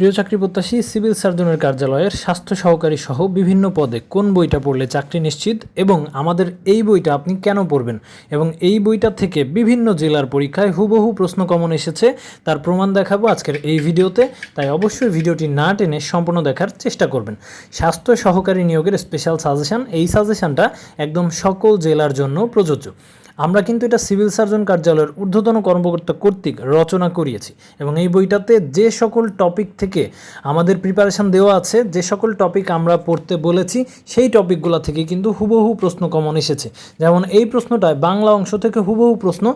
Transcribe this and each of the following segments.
প্রিয় চাকরি প্রত্যাশী, সিভিল সার্জনের কার্যালয়ের স্বাস্থ্য সহকারী সহ বিভিন্ন পদে কোন বইটা পড়লে চাকরি নিশ্চিত এবং আমাদের এই বইটা আপনি কেন পড়বেন? এবং এই বইটা থেকে বিভিন্ন জেলার পরীক্ষায় হুবহু প্রশ্ন কমন এসেছে, তার প্রমাণ দেখাবো আজকের এই ভিডিওতে। তাই অবশ্যই ভিডিওটি না টেনে সম্পূর্ণ দেখার চেষ্টা করবেন। স্বাস্থ্য সহকারী নিয়োগের স্পেশাল সাজেশন এই সাজেশনটা একদম সকল জেলার জন্য প্রযোজ্য। আমরা কিন্তু এটা সিভিল সার্জন কার্যালয়ের ঊর্ধ্বতন কর্মকর্তা কর্তৃক রচনা করিয়েছি এবং এই বইটাতে যে সকল টপিক থেকে আমাদের প্রিপারেশন দেওয়া আছে, যে সকল টপিক আমরা পড়তে বলেছি, সেই টপিকগুলো থেকে কিন্তু হুবহু প্রশ্ন কমন এসেছে। যেমন এই প্রশ্নটায় বাংলা অংশ থেকে হুবহু প্রশ্ন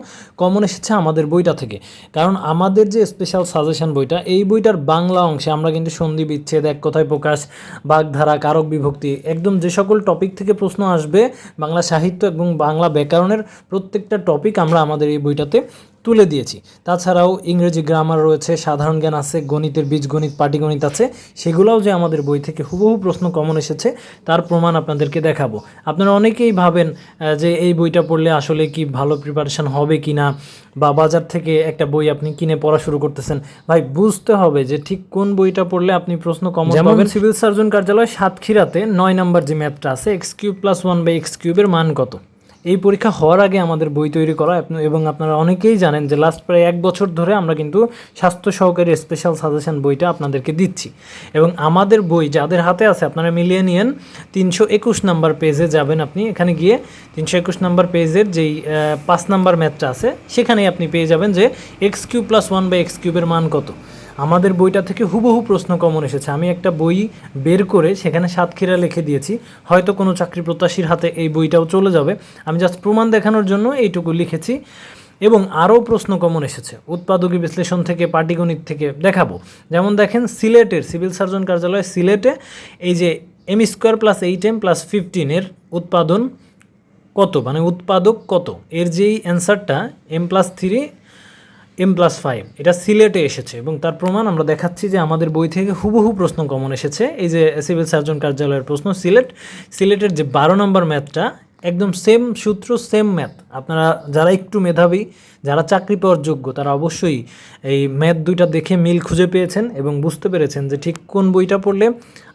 কমন এসেছে আমাদের বইটা থেকে। কারণ আমাদের যে স্পেশাল সাজেশন বইটা, এই বইটার বাংলা অংশে আমরা কিন্তু সন্ধি, বিচ্ছেদ, এক কথায় প্রকাশ, বাগধারা, কারক বিভক্তি, একদম যে সকল টপিক থেকে প্রশ্ন আসবে, বাংলা সাহিত্য এবং বাংলা ব্যাকরণের প্রত্যেকটা টপিক আমরা আমাদের এই বইটাতে তুলে দিয়েছি। তাছাড়াও ইংরেজি গ্রামার রয়েছে সাধারণ জ্ঞান আছে গণিতের বীজগণিত পাটিগণিত আছে সেগুলোও যে আমাদের বই থেকে হুবহু প্রশ্ন কমন এসেছে তার প্রমাণ আপনাদেরকে দেখাবো। আপনারা অনেকেই ভাবেন যে এই বইটা পড়লে আসলে কি ভালো প্রিপারেশন হবে কি না বা বাজার থেকে একটা বই আপনি কিনে পড়া শুরু করতেছেন। ভাই বুঝতে হবে যে ঠিক কোন বইটা পড়লে আপনি প্রশ্ন কমন পাবেন। সিভিল সার্জন কার্যালয় সাতক্ষীরাতে নয় নম্বর যে ম্যাথটা আছে X cube plus one by X কিউবের মান কত? এই পরীক্ষা হওয়ার আগে আমাদের বই তৈরি করা এবং আপনারা অনেকেই জানেন যে লাস্ট প্রায় এক বছর ধরে আমরা কিন্তু স্বাস্থ্য সহকারী স্পেশাল সাজেশন বইটা আপনাদেরকে দিচ্ছি। এবং আমাদের বই যাদের হাতে আছে, আপনারা মিলিয়ে নিয়েন, তিনশো একুশ নাম্বার পেজে যাবেন আপনি। এখানে গিয়ে তিনশো একুশ নাম্বার পেজের যেই পাঁচ নাম্বার ম্যাথটা আছে, সেখানেই আপনি পেয়ে যাবেন যে X cube plus one by X কিউবের মান কত। আমাদের বইটা থেকে হুবহু প্রশ্ন কমন এসেছে। আমি একটা বই বের করে সেখানে সাতক্ষীরা লিখে দিয়েছি। হয়তো কোনো চাকরি প্রত্যাশীর হাতে এই বইটাও চলে যাবে। আমি জাস্ট প্রমাণ দেখানোর জন্য এইটুকু লিখেছি। এবং আরও প্রশ্ন কমন এসেছে। উৎপাদকী বিশ্লেষণ থেকে, পাটিগণিত থেকে দেখাবো। যেমন দেখেন, সিলেটের সিভিল সার্জন কার্যালয় সিলেটে এই যে M square plus eight M plus ফিফটিনের উৎপাদন কত? মানে উৎপাদক কত? এর যেই অ্যান্সারটা M plus three M plus five এটা সিলেটে এসেছে এবং তার প্রমাণ আমরা দেখাচ্ছি যে আমাদের বই থেকে হুবহু প্রশ্ন কমন এসেছে। এই যে সিভিল সার্জন কার্যালয়ের প্রশ্ন, সিলেট, সিলেটের যে বারো নম্বর ম্যাথটা, একদম সেম সূত্র সেম ম্যাথ আপনারা যারা একটু মেধাবী, যারা চাকরি পাওয়ার যোগ্য, তারা অবশ্যই এই ম্যাথ দুইটা দেখে মিল খুঁজে পেয়েছেন এবং বুঝতে পেরেছেন যে ঠিক কোন বইটা পড়লে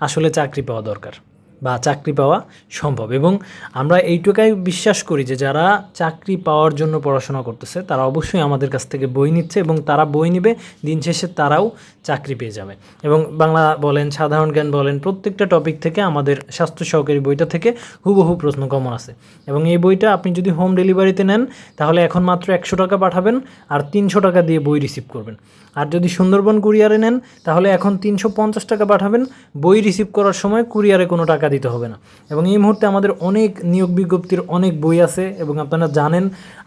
আসলে চাকরি পাওয়া দরকার। বা চাকরি পাওয়া সম্ভব। এবং আমরা এইটুকাই বিশ্বাস করি যে, যারা চাকরি পাওয়ার জন্য পড়াশোনা করতেছে, তারা অবশ্যই আমাদের কাছ থেকে বই নিচ্ছে এবং তারা বই নেবে, দিন শেষে তারাও চাকরি পেয়ে যাবে। এবং বাংলা বলেন, সাধারণ জ্ঞান বলেন, প্রত্যেকটা টপিক থেকে আমাদের স্বাস্থ্য সহকারী বইটা থেকে হুবহু প্রশ্ন কমন আছে। এবং এই বইটা আপনি যদি হোম ডেলিভারিতে নেন, তাহলে এখন মাত্র একশো টাকা পাঠাবেন আর তিনশো টাকা দিয়ে বই রিসিভ করবেন। আর যদি সুন্দরবন কুরিয়ারে নেন, তাহলে এখন তিনশো পঞ্চাশ টাকা পাঠাবেন। বই রিসিভ করার সময় কুরিয়ারে কোনো টাকা দিতে হবে না। এবং এই মুহূর্তে আমাদের অনেক নিয়োগ বিজ্ঞপ্তির অনেক বই আছে এবং আপনারা জানেন,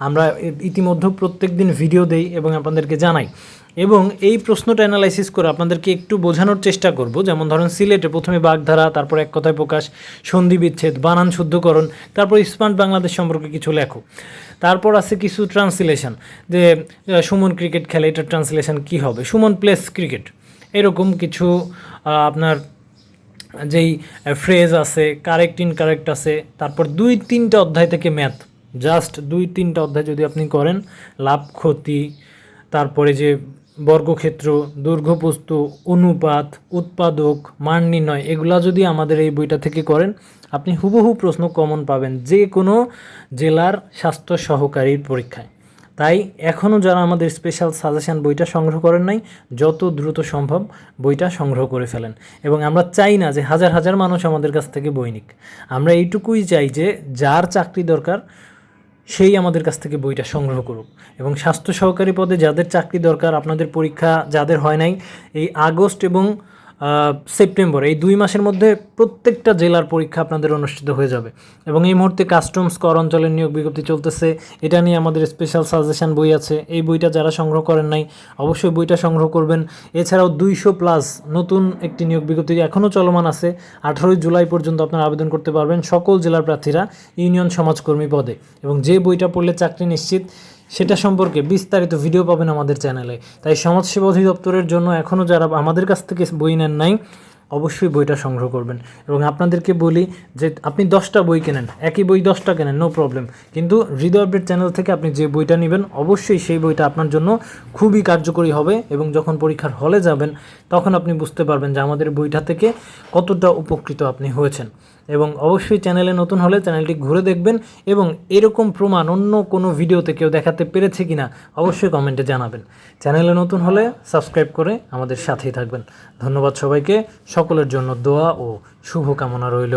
আমরা ইতিমধ্যে প্রত্যেক দিন ভিডিও দেই এবং আপনাদেরকে জানাই। এবং এই প্রশ্নটা অ্যানালাইসিস করে আপনাদেরকে একটু বোঝানোর চেষ্টা করব। যেমন ধরেন, সিলেটে প্রথমে বাগধারা, তারপর এক কথায় প্রকাশ, সন্ধি বিচ্ছেদ, বানান শুদ্ধকরণ, তারপর স্মার্ট বাংলাদেশ সম্পর্কে কিছু লেখো। তারপর আছে কিছু ট্রান্সলেশন যে সুমন ক্রিকেট খেলে এটার ট্রান্সলেশন কি হবে? সুমন প্লেস ক্রিকেট এরকম কিছু আপনার যেই ফ্রেজ আছে কারেক্ট ইনকারেক্ট আছে, তারপর দুই তিনটা অধ্যায় থেকে ম্যাথ জাস্ট দুই তিনটা অধ্যায় যদি আপনি করেন, লাভ, ক্ষতি, তারপরে যে বর্গক্ষেত্র দৈর্ঘ্যবস্তু অনুপাত, উৎপাদক, মান নির্ণয়, এগুলা যদি আমাদের এই বইটা থেকে করেন, আপনি হুবহু প্রশ্ন কমন পাবেন যে কোনো জেলার স্বাস্থ্য সহকারীর পরীক্ষায়। তাই এখনও যারা আমাদের স্পেশাল সাজেশান বইটা সংগ্রহ করেন নাই, যত দ্রুত সম্ভব বইটা সংগ্রহ করে ফেলেন। এবং আমরা চাই না যে হাজার হাজার মানুষ আমাদের কাছ থেকে বই নিক। আমরা এইটুকুই চাই যে যার চাকরি দরকার, সেই আমাদের কাছ থেকে বইটা সংগ্রহ করুক। এবং স্বাস্থ্য সহকারী পদে যাদের চাকরি দরকার, আপনাদের পরীক্ষা যাদের হয় নাই, এই আগস্ট এবং সেপ্টেম্বর, এই দুই মাসের মধ্যে প্রত্যেকটা জেলার পরীক্ষা আপনাদের অনুষ্ঠিত হয়ে যাবে। এবং এই মুহূর্তে কাস্টমস কর অঞ্চলের নিয়োগ বিজ্ঞপ্তি চলতেছে। এটা নিয়ে আমাদের স্পেশাল সাজেশন বই আছে। এই বইটা যারা সংগ্রহ করেন নাই, অবশ্যই বইটা সংগ্রহ করবেন। এছাড়াও দুইশো প্লাস নতুন একটি নিয়োগ বিজ্ঞপ্তি এখনও চলমান আছে। আঠারোই জুলাই পর্যন্ত আপনারা আবেদন করতে পারবেন সকল জেলার প্রার্থীরা ইউনিয়ন সমাজকর্মী পদে। এবং যে বইটা পড়লে চাকরি নিশ্চিত সেটা সম্পর্কে বিস্তারিত ভিডিও পাবেন আমাদের চ্যানেলে তাই সমাজসেবা অধিদপ্তরের জন্য এখনও যারা আমাদের কাছ থেকে বই নেন নাই, অবশ্যই বইটা সংগ্রহ করবেন। এবং আপনাদেরকে বলি যে আপনি দশটা বই কেনেন, একই বই দশটা কেনেন নো প্রবলেম কিন্তু হৃদয় আপডেট চ্যানেল থেকে আপনি যে বইটা নেবেন, অবশ্যই সেই বইটা আপনার জন্য খুবই কার্যকরী হবে এবং যখন পরীক্ষার হলে যাবেন, তখন আপনি বুঝতে পারবেন যে আমাদের বইটা থেকে কতটা উপকৃত আপনি হয়েছেন। এবং অবশ্যই চ্যানেলে নতুন হলে চ্যানেলটি ঘুরে দেখবেন এবং এরকম প্রমাণ অন্য কোনো ভিডিওতে কেউ দেখাতে পেরেছে কিনা অবশ্যই কমেন্টে জানাবেন। চ্যানেলে নতুন হলে সাবস্ক্রাইব করে আমাদের সাথেই থাকবেন। ধন্যবাদ সবাইকে। সকলের জন্য দোয়া ও শুভকামনা রইল।